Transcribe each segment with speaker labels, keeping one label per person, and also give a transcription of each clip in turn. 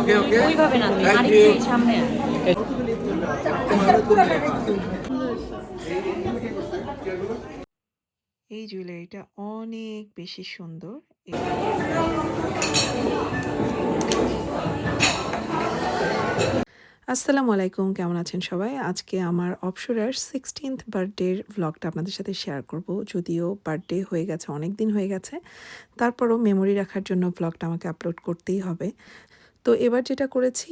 Speaker 1: ওকে ওকে
Speaker 2: ওইভাবে না আরেকটু এই সামনে আয়।
Speaker 3: এই জুয়েলারিটা অনেক বেশি সুন্দর। আসসালামু আলাইকুম কেমন আছেন সবাই? আজকে আমার অপসরার সিক্সটিন্থ বার্থডের ভ্লগটা আপনাদের সাথে শেয়ার করব। যদিও বার্থডে হয়ে গেছে অনেক দিন হয়ে গেছে। তারপরও মেমোরি রাখার জন্য ভ্লগটা আমাকে আপলোড করতেই হবে। তো এবার যেটা করেছি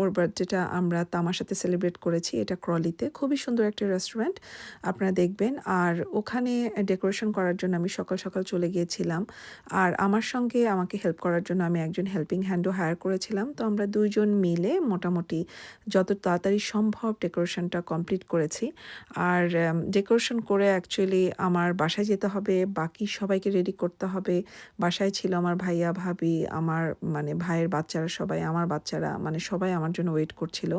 Speaker 3: ওর বার্থডেটা আমরা তামার সাথে সেলিব্রেট করেছি, এটা ক্রলিতে। খুবই সুন্দর একটা রেস্টুরেন্ট আপনারা দেখবেন। আর ওখানে ডেকোরেশন করার জন্য আমি সকাল সকাল চলে গিয়েছিলাম। আর আমার সঙ্গে আমাকে হেল্প করার জন্য আমি একজন হেল্পিং হ্যান্ডও হায়ার করেছিলাম। তো আমরা দুইজন মিলে মোটামুটি যত তাড়াতাড়ি সম্ভব ডেকোরেশনটা কমপ্লিট করেছি। আর ডেকোরেশন করে অ্যাকচুয়ালি আমার বাসায় যেতে হবে, বাকি সবাইকে রেডি করতে হবে। বাসায় ছিল আমার ভাইয়া, ভাবি, আমার মানে ভাইয়ের বাচ্চারা সবাই, আমার বাচ্চারা মানে সবাই আমার জন্য ওয়েট করছিল।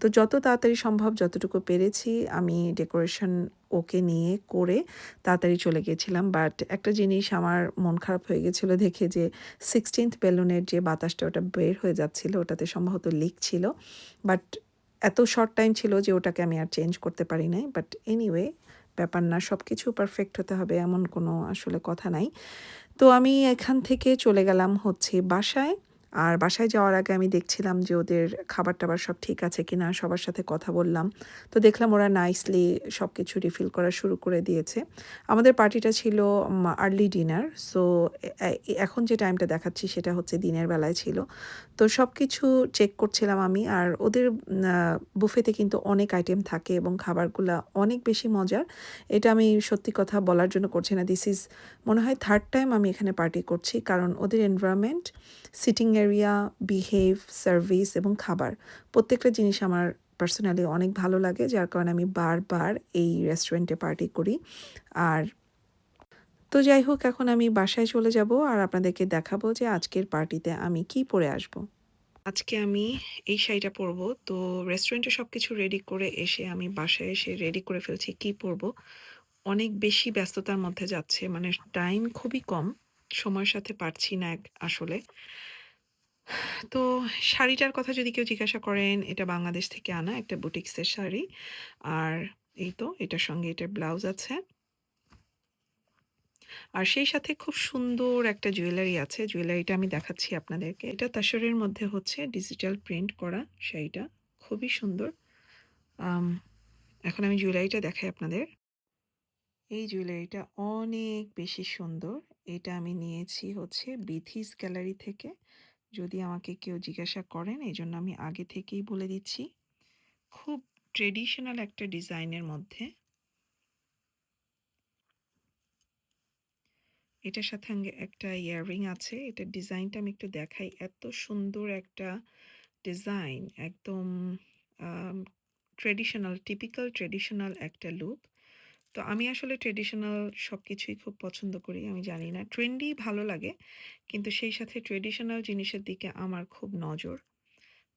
Speaker 3: তো যত তাড়াতাড়ি সম্ভব, যতটুকু পেরেছি, আমি ডেকোরেশন ওকে নিয়ে করে তাড়াতাড়ি চলে গিয়েছিলাম। বাট একটা জিনিস আমার মন খারাপ হয়ে গেছিল দেখে যে সিক্সটিন্থ বেলুনের যে বাতাসটা ওটা বের হয়ে যাচ্ছিল, ওটাতে সম্ভবত লিক ছিল। বাট এত শর্ট টাইম ছিল যে, ওটাকে আমি আর চেঞ্জ করতে পারি নাই। বাট এনিওয়ে ব্যাপার না সব কিছু পারফেক্ট হতে হবে, এমন কোনো আসলে কথা নাই। তো আমি এখান থেকে চলে গেলাম হচ্ছে বাসায়। আর বাসায় যাওয়ার আগে আমি দেখছিলাম যে ওদের খাবার টাবার সব ঠিক আছে কিনা, সবার সাথে কথা বললাম। তো দেখলাম ওরা নাইসলি সব কিছু রিফিল করা শুরু করে দিয়েছে। আমাদের পার্টিটা ছিল আর্লি ডিনার সো এখন যে টাইমটা দেখাচ্ছি সেটা হচ্ছে দিনের বেলায় ছিল। তো সব কিছু চেক করছিলাম আমি, আর ওদের বুফেতে কিন্তু অনেক আইটেম থাকে এবং খাবারগুলো অনেক বেশি মজার। এটা আমি সত্যি কথা বলার জন্য করছি না। দিস ইজ মনে হয় থার্ড টাইম আমি এখানে পার্টি করছি, কারণ ওদের environment sitting area behave service এবং খাবার। প্রত্যেকটা জিনিস আমার পার্সোনালি অনেক ভালো লাগে, যার কারণে আমি বারবার এই রেস্টুরেন্টে পার্টি করি। আর তো যাই হোক, এখন আমি বাসায় চলে যাব আর আপনাদেরকে দেখাবো যে আজকের পার্টিতে আমি কি পরে আসব। আজকে আমি এই শাড়িটা পরবো। তো রেস্টুরেন্টে সব কিছু রেডি করে এসে আমি বাসায় এসে রেডি করে ফেলছি কি পরবো। অনেক বেশি ব্যস্ততার মধ্যে যাচ্ছে মানে টাইম খুবই কম। সময়ের সাথে পারছি না আসলে। তো শাড়িটার কথা যদি কেউ জিজ্ঞাসা করেন, এটা বাংলাদেশ থেকে আনা একটা বুটিক্সের শাড়ি। আর এই তো, এটার সঙ্গে এটার ব্লাউজ আছে। আর সেই সাথে খুব সুন্দর একটা জুয়েলারি আছে। জুয়েলারিটা আমি দেখাচ্ছি আপনাদেরকে। এটা তাসরের মধ্যে হচ্ছে ডিজিটাল প্রিন্ট করা শাড়িটা। খুবই সুন্দর। এখন আমি জুয়েলারিটা দেখাই আপনাদের। এই জুয়েলারিটা অনেক বেশি সুন্দর। এটা আমি নিয়েছি হচ্ছে বিথিস গ্যালারি থেকে। যদি আমাকে কেউ জিজ্ঞাসা করেন এই জন্য আমি আগে থেকেই বলে দিচ্ছি, খুব ট্রেডিশনাল একটা ডিজাইনের মধ্যে এটার সাথে একটা ইয়াররিং আছে, এটার ডিজাইনটা আমি একটু দেখাই। এত সুন্দর একটা ডিজাইন, একদম ট্রেডিশনাল টিপিক্যাল ট্রেডিশনাল একটা লুক তো আমি আসলে ট্রেডিশনাল সব কিছুই খুব পছন্দ করি, আমি জানি না। ট্রেন্ডি ভালো লাগে, কিন্তু সেই সাথে ট্রেডিশনাল জিনিসের দিকে আমার খুব নজর।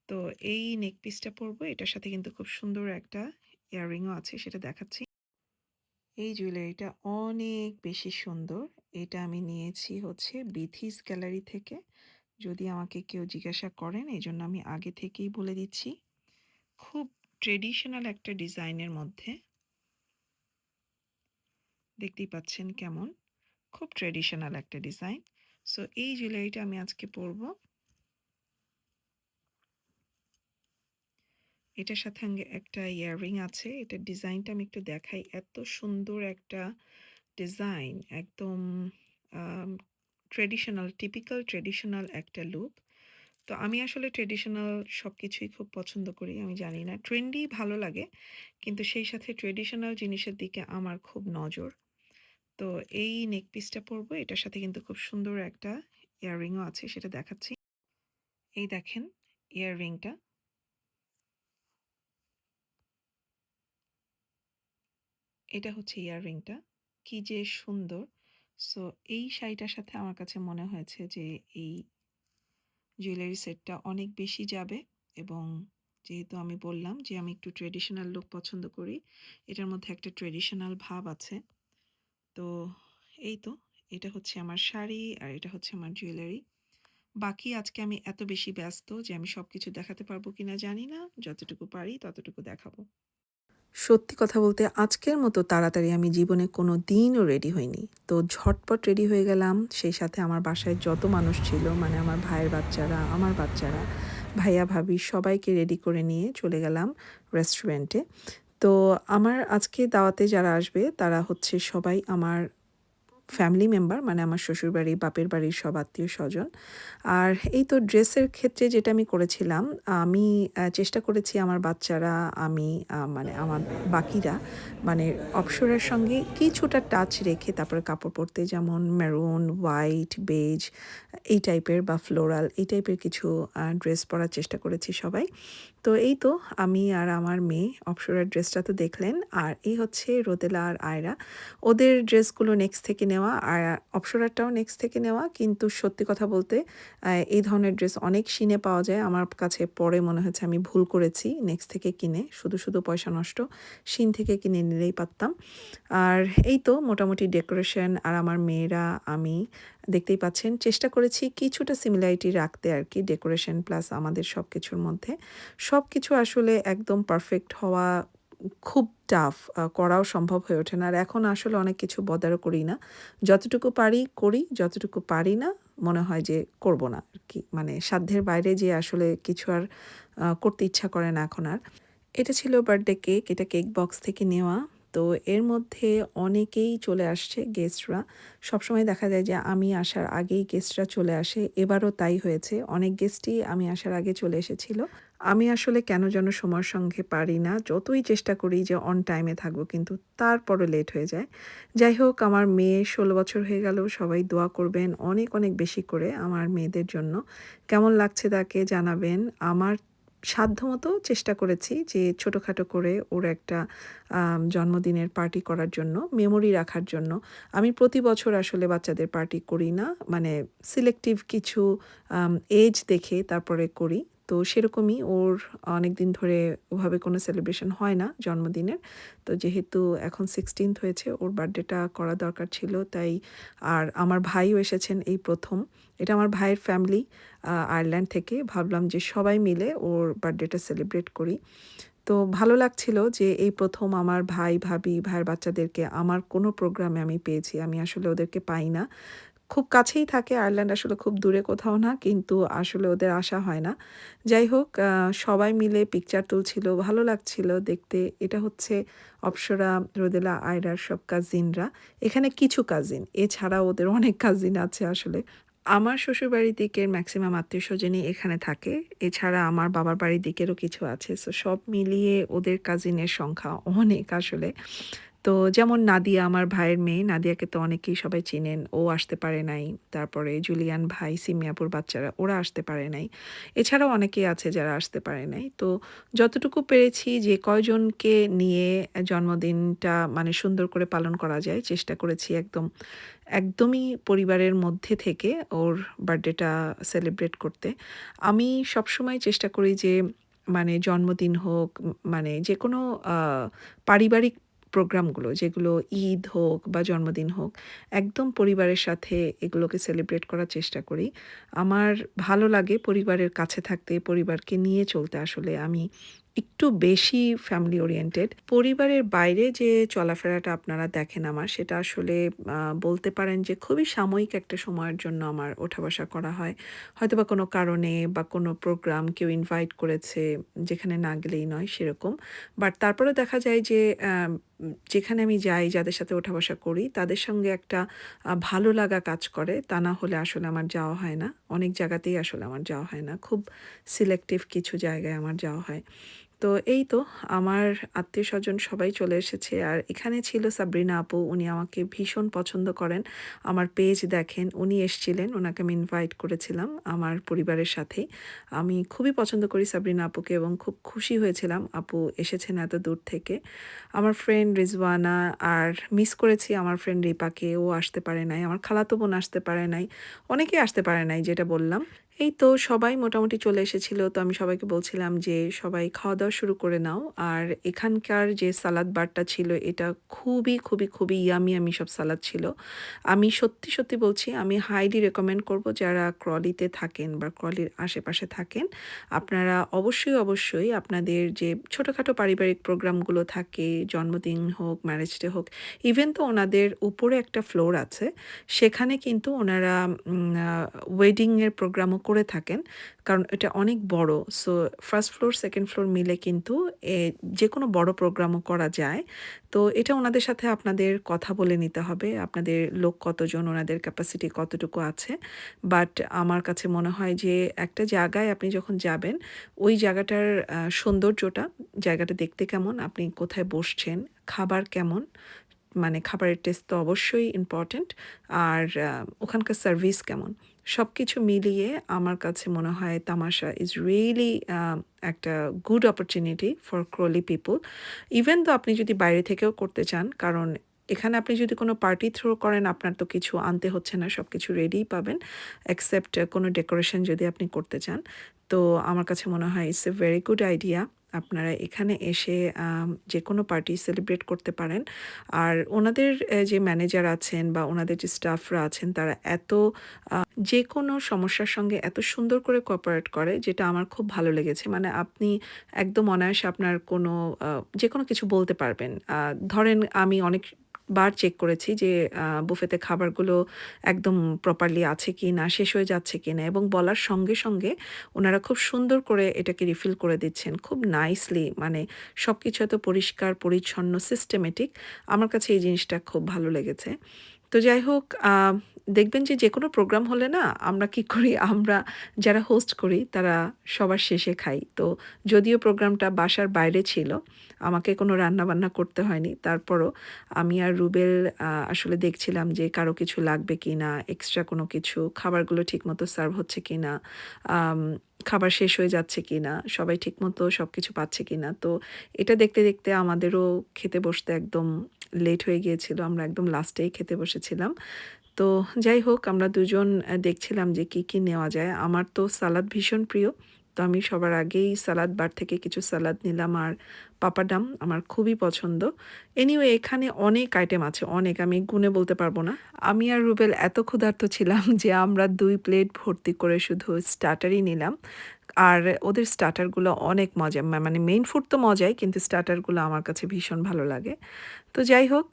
Speaker 3: তো এই নেক পিসটা পরবো, এটার সাথে কিন্তু খুব সুন্দর একটা ইয়াররিংও আছে, সেটা দেখাচ্ছি। এই জুয়েলারিটা অনেক বেশি সুন্দর। এটা আমি নিয়েছি হচ্ছে বিথিস গ্যালারি থেকে। যদি আমাকে কেউ জিজ্ঞাসা করেন এই জন্য আমি আগে থেকেই বলে দিচ্ছি। খুব ট্রেডিশনাল একটা ডিজাইনের মধ্যে। দেখতেই পাচ্ছেন কেমন। খুব ট্রেডিশনাল একটা ডিজাইন সো এই জুয়েলারিটা আমি আজকে পরবো। এটার সাথে একটা ইয়াররিং আছে। এটার ডিজাইনটা আমি একটু দেখাই। এত সুন্দর একটা ডিজাইন একদম ট্রেডিশনাল টিপিক্যাল ট্রেডিশনাল একটা লুক তো আমি আসলে ট্রেডিশনাল সব কিছুই খুব পছন্দ করি, আমি জানি না। ট্রেন্ডি ভালো লাগে, কিন্তু সেই সাথে ট্রেডিশনাল জিনিসের দিকে আমার খুব নজর। তো এই নেক পিসটা পরবো। এটার সাথে কিন্তু খুব সুন্দর একটা ইয়াররিংও আছে, সেটা দেখাচ্ছি। এই দেখেন ইয়াররিংটা এটা হচ্ছে ইয়াররিংটা কি যে সুন্দর। সো এই শাড়িটার সাথে আমার কাছে মনে হয়েছে যে এই জুয়েলারি সেটটা অনেক বেশি যাবে এবং যেহেতু আমি বললাম যে আমি একটু ট্রেডিশনাল লুক পছন্দ করি, এটার মধ্যে একটা ট্রেডিশনাল ভাব আছে। তো এই তো এটা হচ্ছে আমার শাড়ি আর এটা হচ্ছে আমার জুয়েলারি বাকি আজকে আমি এত বেশি ব্যস্ত যে আমি সব কিছু দেখাতে পারব কিনা জানি না। যতটুকু পারি ততটুকু দেখাবো। সত্যি কথা বলতে আজকের মতো তাড়াতাড়ি আমি জীবনে কোনো দিনও রেডি হইনি। তো ঝটপট রেডি হয়ে গেলাম। সেই সাথে আমার বাসায় যত মানুষ ছিল মানে আমার ভাইয়ের বাচ্চারা, আমার বাচ্চারা, ভাইয়া-ভাবি সবাইকে রেডি করে নিয়ে চলে গেলাম রেস্টুরেন্টে। তো আমার আজকে দাওয়াতে যারা আসবে তারা হচ্ছে সবাই আমার ফ্যামিলি মেম্বার মানে আমার শ্বশুরবাড়ি, বাপের বাড়ির সব আত্মীয় স্বজন। আর এই তো ড্রেসের ক্ষেত্রে যেটা আমি করেছিলাম, আমি চেষ্টা করেছি আমার বাচ্চারা, আমি মানে আমার বাকিরা মানে অপ্সরার সঙ্গে কিছুটা টাচ রেখে তারপরে কাপড় পরতে যেমন মেরুন, হোয়াইট, বেজ এই টাইপের বা ফ্লোরাল এই টাইপের কিছু ড্রেস পরার চেষ্টা করেছি সবাই। তো এই তো আমি আর আমার মেয়ে অপ্সরার ড্রেসটা তো দেখলেন। আর এই হচ্ছে রোদেলা আর আয়রা। ওদের ড্রেসগুলো নেক্সট থেকে নেওয়া আর অপ্সরারটাও নেক্সট থেকে নেওয়া। কিন্তু সত্যি কথা বলতে এই ধরনের ড্রেস অনেক শিনে পাওয়া যায়। আমার কাছে পরে মনে হচ্ছে আমি ভুল করেছি নেক্সট থেকে কিনে। শুধু, শুধু পয়সা নষ্ট। সিন থেকে কিনে নিলেই পারতাম। আর এই তো মোটামুটি ডেকোরেশন আর আমার মেয়েরা, আমি দেখতেই পাচ্ছেন চেষ্টা করেছি কিছুটা সিমিলারিটি রাখতে আর কি ডেকোরেশন প্লাস আমাদের সবকিছুর মধ্যে। সবকিছু আসলে একদম পারফেক্ট হওয়া খুব টাফ। করাও সম্ভব হয়ে ওঠে না। আর এখন আসলে অনেক কিছু বদারও করি না। যতটুকু পারি করি, যতটুকু পারি না মনে হয় যে করব না আর কি মানে সাধ্যের বাইরে যেয়ে আসলে কিছু আর করতে ইচ্ছা করে না এখন আর। এটা ছিল বার্থডে কেক। এটা কেক বক্স থেকে নেওয়া। তো এর মধ্যে অনেকেই চলে আসছে গেস্টরা। সবসময় দেখা যায় যে আমি আসার আগেই গেস্টরা চলে আসে। এবারও তাই হয়েছে। অনেক গেস্টই আমি আসার আগে চলে এসেছিল। আমি আসলে কেন যেন সময়ের সঙ্গে পারি না। যতই চেষ্টা করি যে অন টাইমে থাকব কিন্তু তারপরও লেট হয়ে যায়। যাই হোক আমার মেয়ে ১৬ বছর হয়ে গেল। সবাই দোয়া করবেন অনেক, অনেক বেশি করে আমার মেয়েদের জন্য। কেমন লাগছে তাকে জানাবেন। আমার সাধ্যমতো চেষ্টা করেছি যে ছোটোখাটো করে ওর একটা জন্মদিনের পার্টি করার জন্য, মেমোরি রাখার জন্য। আমি প্রতি বছর আসলে বাচ্চাদের পার্টি করি না। মানে সিলেক্টিভ কিছু এজ দেখে তারপরে করি। তো সেরকমই ওর অনেক দিন ধরে ওভাবে কোনো সেলিব্রেশন হয় না জন্মদিনের। তো যেহেতু এখন 16th হয়েছে ওর বার্থডেটা করা দরকার ছিল তাই আর আমার ভাইও এসেছেন এই প্রথম এটা আমার ভাইয়ের ফ্যামিলি আয়ারল্যান্ড থেকে। ভাবলাম যে সবাই মিলে ওর বার্থডেটা সেলিব্রেট করি। তো ভালো লাগছিল যে এই প্রথম আমার ভাই, ভাবি, ভাইয়ের বাচ্চাদেরকে আমার কোনো প্রোগ্রামে আমি পেয়েছি। আমি আসলে ওদেরকে পাই না। খুব কাছেই থাকে আয়ারল্যান্ড আসলে খুব দূরে কোথাও না। কিন্তু আসলে ওদের আসা হয় না। যাই হোক সবাই মিলে পিকচার তুলছিল। ভালো লাগছিল দেখতে। এটা হচ্ছে অপ্সরা, রোদেলা, আয়রার সব কাজিনরা। এখানে কিছু কাজিন। এছাড়াও ওদের অনেক কাজিন আছে আসলে। আমার শ্বশুরবাড়ির দিকের ম্যাক্সিমাম আত্মীয় আত্মীয়স্বজনই এখানে থাকে। এছাড়া আমার বাবার বাড়ির দিকেরও কিছু আছে। সো সব মিলিয়ে ওদের কাজিনের সংখ্যা অনেক আসলে। তো যেমন নাদিয়া আমার ভাইয়ের মেয়ে। নাদিয়াকে তো অনেকেই সবাই চিনেন। ও আসতে পারে নাই। তারপরে জুলিয়ান ভাই, সিমিয়াপুর বাচ্চারা ওরা আসতে পারে নাই। এছাড়াও অনেকেই আছে যারা আসতে পারে নাই। তো যতটুকু পেরেছি যে কয়জনকে নিয়ে জন্মদিনটা মানে সুন্দর করে পালন করা যায় চেষ্টা করেছি একদম, একদমই পরিবারের মধ্যে থেকে ওর বার্থডেটা সেলিব্রেট করতে। আমি সবসময় চেষ্টা করি যে মানে জন্মদিন হোক মানে যে কোনো পারিবারিক প্রোগ্রামগুলো যেগুলো ঈদ হোক বা জন্মদিন হোক একদম পরিবারের সাথে এগুলোকে সেলিব্রেট করার চেষ্টা করি। আমার ভালো লাগে পরিবারের কাছে থাকতে, পরিবারকে নিয়ে চলতে আসলে আমি একটু বেশি ফ্যামিলি ওরিয়েন্টেড। পরিবারের বাইরে যে চলাফেরাটা আপনারা দেখেন আমার, সেটা আসলে বলতে পারেন যে খুবই সাময়িক একটা সময়ের জন্য আমার ওঠা-বসা করা হয়। হয়তোবা কোনো কারণে বা কোনো প্রোগ্রাম কেউ ইনভাইট করেছে, যেখানে না গেলেই নয় সেরকম। বাট তারপরেও দেখা যায় যে যেখানে আমি যাই, যাদের সাথে ওঠা-বসা করি, তাদের সঙ্গে একটা ভালো লাগা কাজ করে। তা না হলে আসলে আমার যাওয়া হয় না। অনেক জায়গাতেই আসলে আমার যাওয়া হয় না। খুব সিলেক্টিভ কিছু জায়গায় আমার যাওয়া হয়। তো এই তো আমার আত্মীয় স্বজন সবাই চলে এসেছে। আর এখানে ছিল সাবরিনা আপু। উনি আমাকে ভীষণ পছন্দ করেন। আমার পেজ দেখেন। উনি এসছিলেন। ওনাকে আমি ইনভাইট করেছিলাম আমার পরিবারের সাথে আমি খুবই পছন্দ করি সাবরিনা আপুকে এবং খুব খুশি হয়েছিলাম, আপু এসেছেন এত দূর থেকে। আমার ফ্রেন্ড রিজওয়ানা আর মিস করেছি আমার ফ্রেন্ড রিপাকে। ও আসতে পারে নাই। আমার খালাতো বোন আসতে পারে নাই। অনেকেই আসতে পারে নাই, যেটা বললাম। এই তো সবাই মোটামুটি চলে এসেছিল। তো আমি সবাইকে বলছিলাম যে, সবাই খাওয়া দাওয়া শুরু করে নাও। আর এখানকার যে সালাদ বারটা ছিল, এটা খুবই খুবই খুবই ইয়ামি আমি সব সালাদ ছিল। আমি সত্যি সত্যি বলছি, আমি হাইলি রেকমেন্ড করব যারা ক্রলিতে থাকেন বা ক্রলির আশেপাশে থাকেন। আপনারা অবশ্যই অবশ্যই আপনাদের যে ছোটোখাটো পারিবারিক প্রোগ্রামগুলো থাকে, জন্মদিন হোক ম্যারেজ ডে হোক ইভেন তো ওনাদের উপরে একটা ফ্লোর আছে, সেখানে কিন্তু ওনারা ওয়েডিংয়ের প্রোগ্রামও করে থাকেন, কারণ এটা অনেক বড়। So first floor second floor মিলে কিন্তু যে কোনো বড় প্রোগ্রামও করা যায়। তো এটা ওনাদের সাথে আপনাদের কথা বলে নিতে হবে, আপনাদের লোক কতজন, ওনাদের ক্যাপাসিটি কতটুকু আছে। বাট আমার কাছে মনে হয় যে, একটা জায়গায় আপনি যখন যাবেন, ওই জায়গাটার সৌন্দর্যটা, জায়গাটা দেখতে কেমন, আপনি কোথায় বসছেন, খাবার কেমন মানে খাবারের টেস্ট তো অবশ্যই ইম্পর্ট্যান্ট আর ওখানকার সার্ভিস কেমন? সব কিছু মিলিয়ে আমার কাছে মনে হয় তামাশা ইজ রিয়েলি একটা good opportunity for crawly people even তো আপনি যদি বাইরে থেকেও করতে চান, কারণ এখানে আপনি যদি কোনো পার্টি থ্রো করেন, আপনার তো কিছু আনতে হচ্ছে না সব কিছু রেডিই পাবেন অ্যাকসেপ্ট কোনো ডেকোরেশন যদি আপনি করতে চান। তো আমার কাছে মনে হয় it's a very good idea আপনারা এখানে এসে যে কোনো পার্টি সেলিব্রেট করতে পারেন। আর ওনাদের যে ম্যানেজার আছেন বা ওনাদের যে স্টাফরা আছেন, তারা এত যে কোনো সমস্যার সঙ্গে এত সুন্দর করে কোঅপারেট করে, যেটা আমার খুব ভালো লেগেছে। মানে আপনি একদম অনায়াসে আপনার কোনো যে কোনো কিছু বলতে পারবেন। ধরেন আমি অনেক বার চেক করেছি যে বুফেতে খাবারগুলো একদম প্রপারলি আছে কি না শেষ হয়ে যাচ্ছে কি না এবং বলার সঙ্গে সঙ্গে ওনারা খুব সুন্দর করে এটাকে রিফিল করে দিচ্ছেন। খুব নাইসলি মানে সব কিছু এত পরিষ্কার, পরিচ্ছন্ন সিস্টেমেটিক আমার কাছে এই জিনিসটা খুব ভালো লেগেছে। তো যাই হোক দেখবেন যে যে কোনো প্রোগ্রাম হলে না, আমরা কি করি, আমরা যারা হোস্ট করি, তারা সবার শেষে খাই। তো যদিও প্রোগ্রামটা বাসার বাইরে ছিল, আমাকে কোনো রান্না বান্না করতে হয়নি, তারপরও আমি আর রুবেল আসলে দেখছিলাম যে কারও কিছু লাগবে কি না এক্সট্রা কোনো কিছু, খাবারগুলো ঠিকমতো সার্ভ হচ্ছে কি না খাবার শেষ হয়ে যাচ্ছে কি না সবাই ঠিকমতো সব কিছু পাচ্ছে কি না তো এটা দেখতে দেখতে আমাদেরও খেতে বসতে একদম লেট হয়ে গিয়েছিল, আমরা একদম লাস্টেই খেতে বসেছিলাম। তো যাই হোক, আমরা দুজন দেখছিলাম যে কি কি নেওয়া যায়। আমার তো সালাদ ভীষণ প্রিয়। তো আমি সবার আগেই সালাদ বার থেকে কিছু সালাদ নিলাম আর পাপাডাম আমার খুবই পছন্দ। এনিওয়ে এখানে অনেক আইটেম আছে, অনেক, আমি গুনে বলতে পারব না। আমি আর রুবেল এত ক্ষুধার্ত ছিলাম যে আমরা দুই প্লেট ভর্তি করে শুধু স্টার্টারই নিলাম। আর ওদের স্টার্টারগুলো অনেক মজা মানে মেইন ফুড তো মজাই, কিন্তু স্টার্টারগুলো আমার কাছে ভীষণ ভালো লাগে। তো যাই হোক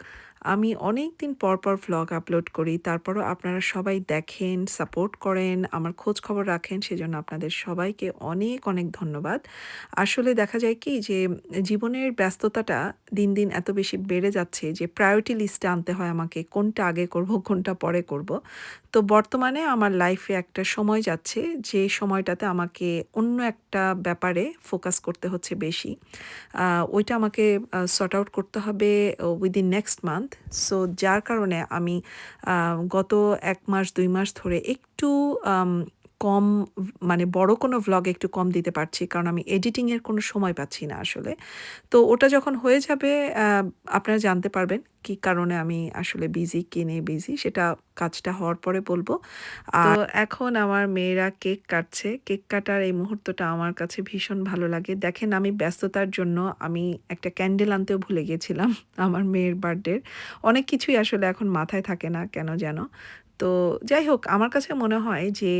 Speaker 3: আমি অনেক দিন পর পর ভ্লগ আপলোড করি, তারপরও আপনারা সবাই দেখেন সাপোর্ট করেন, আমার খোঁজ খবর রাখেন, সেজন্য আপনাদের সবাইকে অনেক অনেক ধন্যবাদ। আসলে দেখা যায় কি যে, জীবনের ব্যস্ততাটা দিন দিন এত বেশি বেড়ে যাচ্ছে যে প্রায়োরিটি লিস্টে আনতে হয় আমাকে, কোনটা আগে করব, কোনটা পরে করব। তো বর্তমানে আমার লাইফে একটা সময় যাচ্ছে, যে সময়টাতে আমাকে অন্য একটা ব্যাপারে ফোকাস করতে হচ্ছে বেশি। ওইটা আমাকে সর্ট আউট করতে হবে উইদিন নেক্সট মান্থ সো যার কারণে আমি গত এক মাস দুই মাস ধরে একটু কম মানে বড় কোনো ভ্লগ একটু কম দিতে পারছি কারণ আমি এডিটিংয়ের কোনো সময় পাচ্ছি না আসলে। তো ওটা যখন হয়ে যাবে আপনারা জানতে পারবেন কি কারণে আমি আসলে বিজি কিনে বিজি সেটা কাজটা হওয়ার পরে বলব। আর এখন আমার মেয়েরা কেক কাটছে। কেক কাটার এই মুহূর্তটা আমার কাছে ভীষণ ভালো লাগে। দেখেন আমি ব্যস্ততার জন্য আমি একটা ক্যান্ডেল আনতেও ভুলে গিয়েছিলাম আমার মেয়ের বার্থডের অনেক কিছুই আসলে এখন মাথায় থাকে না কেন যেন। তো যাই হোক, আমার কাছে মনে হয় যে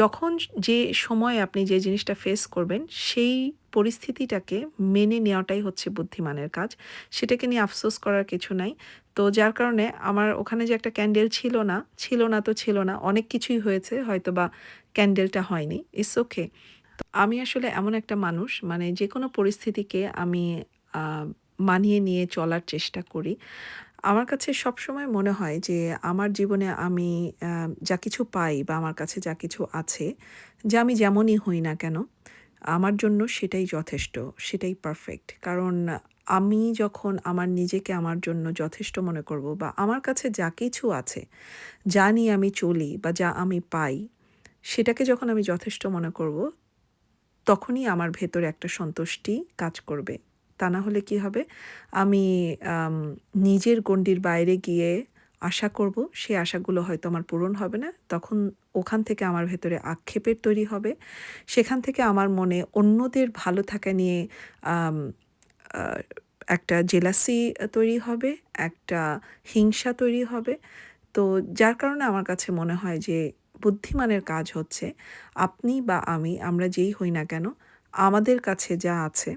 Speaker 3: যখন যে সময় আপনি যে জিনিসটা ফেস করবেন, সেই পরিস্থিতিটাকে মেনে নেওয়াটাই হচ্ছে বুদ্ধিমানের কাজ। সেটাকে নিয়ে আফসোস করার কিছু নাই। তো যার কারণে আমার ওখানে যে একটা ক্যান্ডেল ছিল না ছিল না তো ছিল না, অনেক কিছুই হয়েছে হয়তো বা ক্যান্ডেলটা হয়নি ইটস ওকে আমি আসলে এমন একটা মানুষ মানে যে কোনো পরিস্থিতিকে আমি মানিয়ে নিয়ে চলার চেষ্টা করি। আমার কাছে সবসময় মনে হয় যে আমার জীবনে আমি যা কিছু পাই বা আমার কাছে যা কিছু আছে, যা আমি যেমনই হই না কেন, আমার জন্য সেটাই যথেষ্ট, সেটাই পারফেক্ট কারণ আমি যখন আমার নিজেকে আমার জন্য যথেষ্ট মনে করব বা আমার কাছে যা কিছু আছে, যা নিয়ে আমি চলি বা যা আমি পাই, সেটাকে যখন আমি যথেষ্ট মনে করব, তখনই আমার ভেতরে একটা সন্তুষ্টি কাজ করবে। তা না হলে কি হবে? আমি নিজের গণ্ডির বাইরে গিয়ে আশা করব সেই আশাগুলো হয়তো আমার পূরণ হবে না। তখন ওখান থেকে আমার ভেতরে আক্ষেপের তৈরি হবে। সেখান থেকে আমার মনে অন্যদের ভালো থাকা নিয়ে একটা জেলাসি তৈরি হবে, একটা হিংসা তৈরি হবে। তো যার কারণে আমার কাছে মনে হয় যে বুদ্ধিমানের কাজ হচ্ছে, আপনি বা আমি, আমরা যেই হই না কেন, আমাদের কাছে যা আছে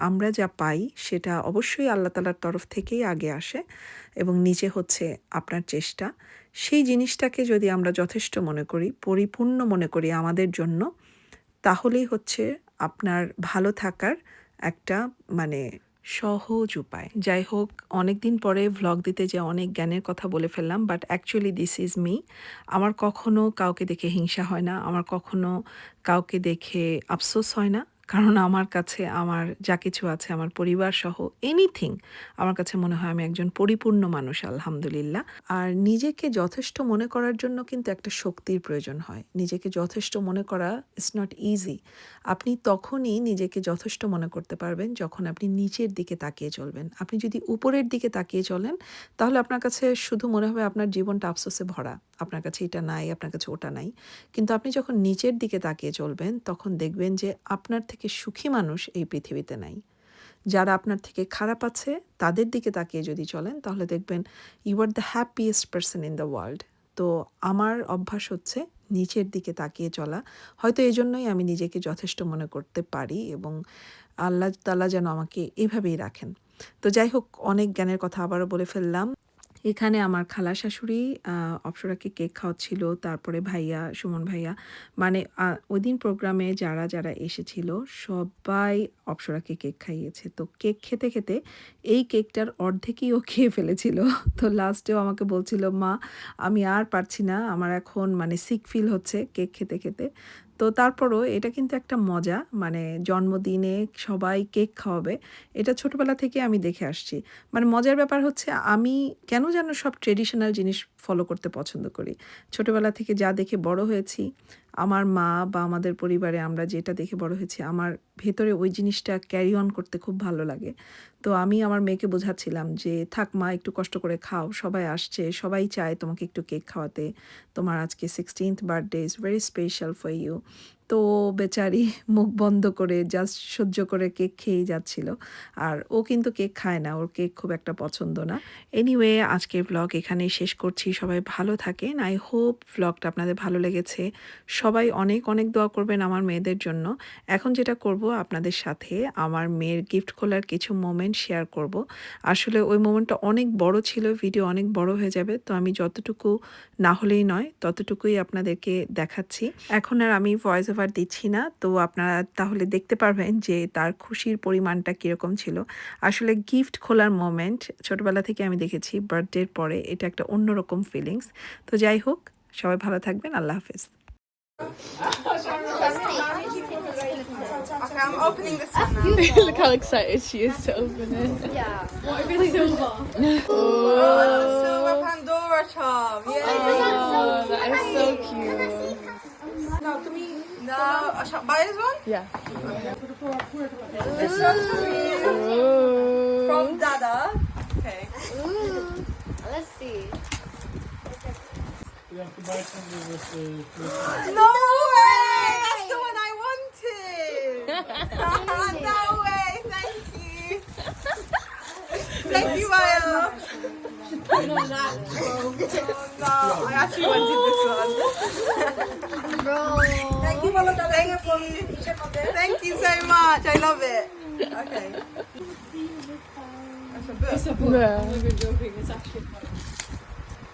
Speaker 3: আমরা যা পাই সেটা অবশ্যই আল্লাহ তালার তরফ থেকেই আগে আসে এবং নিচে হচ্ছে আপনার চেষ্টা। সেই জিনিসটাকে যদি আমরা যথেষ্ট মনে করি, পরিপূর্ণ মনে করি আমাদের জন্য, তাহলেই হচ্ছে আপনার ভালো থাকার একটা মানে সহজ উপায়। যাই হোক অনেক দিন পরে ভ্লগ দিতে যে অনেক জ্ঞানের কথা বলে ফেললাম but actually this is me আমার কখনো কাউকে দেখে হিংসা হয় না, আমার কখনো কাউকে দেখে আফসোস হয় না। কারণ আমার কাছে, আমার যা কিছু আছে, আমার পরিবার সহ এনিথিং আমার কাছে মনে হয় আমি একজন পরিপূর্ণ মানুষ, আলহামদুলিল্লাহ। আর নিজেকে যথেষ্ট মনে করার জন্য কিন্তু একটা শক্তির প্রয়োজন হয়। নিজেকে যথেষ্ট মনে করা ইটস নট ইজি আপনি তখনই নিজেকে যথেষ্ট মনে করতে পারবেন যখন আপনি নিচের দিকে তাকিয়ে চলবেন। আপনি যদি উপরের দিকে তাকিয়ে চলেন, তাহলে আপনার কাছে শুধু মনে হবে আপনার জীবনটা আফসোসে ভরা। আপনার কাছে এটা নাই, আপনার কাছে ওটা নাই। কিন্তু আপনি যখন নিচের দিকে তাকিয়ে চলবেন, তখন দেখবেন যে আপনার থেকে সুখী মানুষ এই পৃথিবীতে নাই। যারা আপনার থেকে খারাপ আছে, তাদের দিকে তাকিয়ে যদি চলেন, তাহলে দেখবেন you are the happiest person in the world তো আমার অভ্যাস হচ্ছে নিচের দিকে তাকিয়ে চলা। হয়তো এই জন্যই আমি নিজেকে যথেষ্ট মনে করতে পারি এবং আল্লাহ তালা যেন আমাকে এভাবেই রাখেন। তো যাই হোক, অনেক জ্ঞানের কথা আবারও বলে ফেললাম। এখানে আমার খালা শাশুড়ি অপসরাকে কেক খাওয়াচ্ছিল, তারপরে ভাইয়া, সুমন ভাইয়া। মানে ওই দিন প্রোগ্রামে যারা যারা এসেছিল, সবাই অপসরাকে কেক খাইয়েছে। তো কেক খেতে খেতে এই কেকটার অর্ধেকই ও খেয়ে ফেলেছিল। তো লাস্টেও আমাকে বলছিল, মা, আমি আর পারছি না। আমার এখন মানে সিক ফিল হচ্ছে কেক খেতে খেতে। তো তারপরও এটা কিন্তু একটা মজা। মানে জন্মদিনে সবাই কেক খাওয়াবে। এটা ছোটবেলা থেকে আমি দেখে আসছি। মানে মজার ব্যাপার হচ্ছে আমি কেন যেন সব ট্রেডিশনাল জিনিস ফলো করতে পছন্দ করি? ছোটবেলা থেকে যা দেখে বড় হয়েছি, আমার মা বা আমাদের পরিবারে আমরা যেটা দেখে বড় হয়েছি, আমার ভেতরে ওই জিনিসটা ক্যারি অন করতে খুব ভালো লাগে। তো আমি আমার মেয়েকে বোঝাচ্ছিলাম যে, থাক মা, একটু কষ্ট করে খাও, সবাই আসছে, সবাই চায় তোমাকে একটু কেক খাওয়াতে। তোমার আজকে sixteenth birthday is very special for you তো বেচারি মুখ বন্ধ করে জাস্ট সহ্য করে কেক খেয়েই যাচ্ছিল। আর ও কিন্তু কেক খায় না, ওর কেক খুব একটা পছন্দ না। এনিওয়ে আজকের ব্লগ এখানেই শেষ করছি। সবাই ভালো থাকেন। আই হোপ ব্লগটা আপনাদের ভালো লেগেছে। সবাই অনেক অনেক দোয়া করবেন আমার মেয়েদের জন্য। এখন যেটা করব আপনাদের সাথে, আমার মেয়ের গিফট খোলার কিছু মোমেন্ট শেয়ার করব। আসলে ওই মোমেন্টটা অনেক বড় ছিল ভিডিও অনেক বড় হয়ে যাবে, তো আমি যতটুকু না হলেই নয়, ততটুকুই আপনাদেরকে দেখাচ্ছি। এখন আর আমি ভয়েস ওভার দিচ্ছি না তো আপনারা তাহলে দেখতে পারবেন যে তার খুশির পরিমাণটা কীরকম ছিল আসলে গিফট খোলার মোমেন্ট ছোটবেলা থেকে আমি দেখেছি বার্থডের পরে এটা একটা অন্যরকম ফিলিংস তো যাই হোক সবাই ভালো থাকবেন আল্লাহ হাফেজ
Speaker 1: Okay, I'm opening this one now.
Speaker 2: Look how excited she is to open it. Yeah.
Speaker 1: Oh, it's a silver Pandora charm. Yeah.
Speaker 2: Oh, that is so cute.
Speaker 1: No, I shall buy this one.
Speaker 2: Yeah.
Speaker 1: This one's for me from Dada. Okay.
Speaker 4: Let's see.
Speaker 1: No way! That's the one I wanted. no way! Thank you. Thank you, Maya. no, I actually wanted this one.
Speaker 4: Bro.
Speaker 1: Thank you so much. I love it. Okay. It's a book. It's a book.
Speaker 2: Yeah. It's actually a book.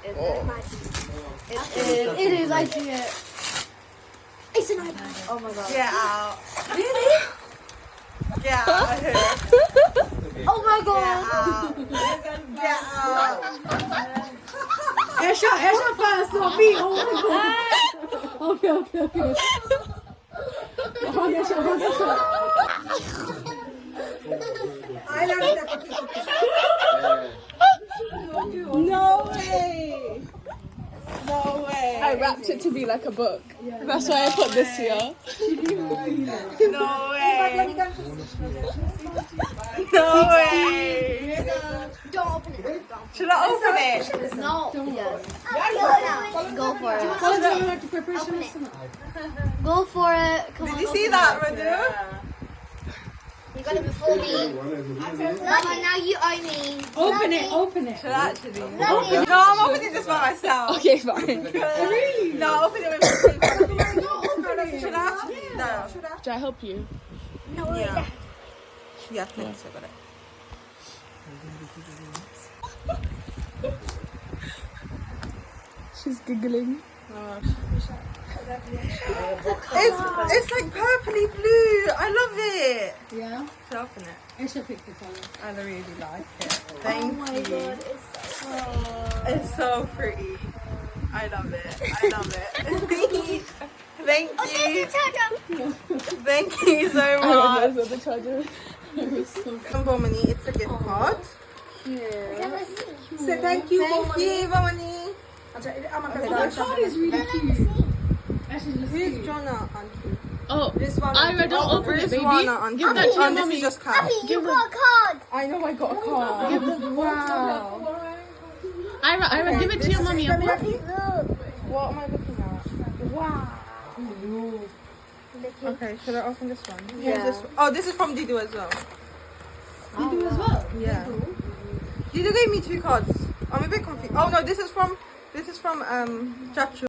Speaker 2: It's oh. magic.
Speaker 4: It, it is. It is actually it. It's an iPad. Oh my god.
Speaker 1: Get out. Really? Get out.
Speaker 4: Oh my god.
Speaker 1: Get out. Get out.
Speaker 5: Esha, Esha fans, not me. Oh my god. 오케이 오케이
Speaker 1: 오케이 화내셔 화내셔 No way! No way!
Speaker 2: I wrapped it to be like a book. That's why I put this here.
Speaker 1: No way! No way!
Speaker 4: Don't open it.
Speaker 1: Should I open it?
Speaker 4: No. Yes. Go for it.
Speaker 5: Follow the like preparation
Speaker 4: Open it.
Speaker 5: lesson.
Speaker 4: Go for it. Come
Speaker 1: Did
Speaker 4: on.
Speaker 1: you see
Speaker 4: open
Speaker 1: that,
Speaker 4: it.
Speaker 1: Radu?
Speaker 4: You got it before me. Mama, now you owe me.
Speaker 5: Open it, open it.
Speaker 1: Should I actually? No, I'm opening this by myself.
Speaker 2: Okay, fine.
Speaker 1: No, open it with my Should I actually? No. Should I?
Speaker 2: Do I help you? No.
Speaker 1: Yeah. Yeah, thanks. I got it.
Speaker 2: She's giggling.
Speaker 1: It's it's like purpley blue. I love it.
Speaker 5: Yeah.
Speaker 1: Should I open it?
Speaker 5: I shall pick the color.
Speaker 1: I really like it. Thank you. It's so pretty. I love it. I love it. Thank oh, you. Thank you so
Speaker 2: I
Speaker 1: much.
Speaker 2: don't know the charger.
Speaker 1: And Bomani, it's a gift card.
Speaker 5: Say thank you.
Speaker 1: Thank you, Bomani.
Speaker 5: The card is really cute. Actually, let's
Speaker 1: Who's
Speaker 5: see.
Speaker 1: Jonah, Auntie?
Speaker 2: Oh,
Speaker 1: Rizwana.
Speaker 2: Ira, don't
Speaker 1: Oh,
Speaker 2: open it, baby.
Speaker 1: Rizwana, Auntie.
Speaker 2: Give that to your
Speaker 1: Oh, this
Speaker 2: mommy.
Speaker 1: is just cash.
Speaker 4: You got a card.
Speaker 1: I know I got a oh, card. Wow.
Speaker 2: Ira, Ira, give it to your mommy.
Speaker 4: Look.
Speaker 1: What am I looking at? Wow. Okay, should I open this one? Yeah. This one? Oh, this is from Didu as well.
Speaker 5: You do as well.
Speaker 1: Yeah. Didu gave me two cards. I'm a bit confused. Oh no, this is from this is from um Chachu.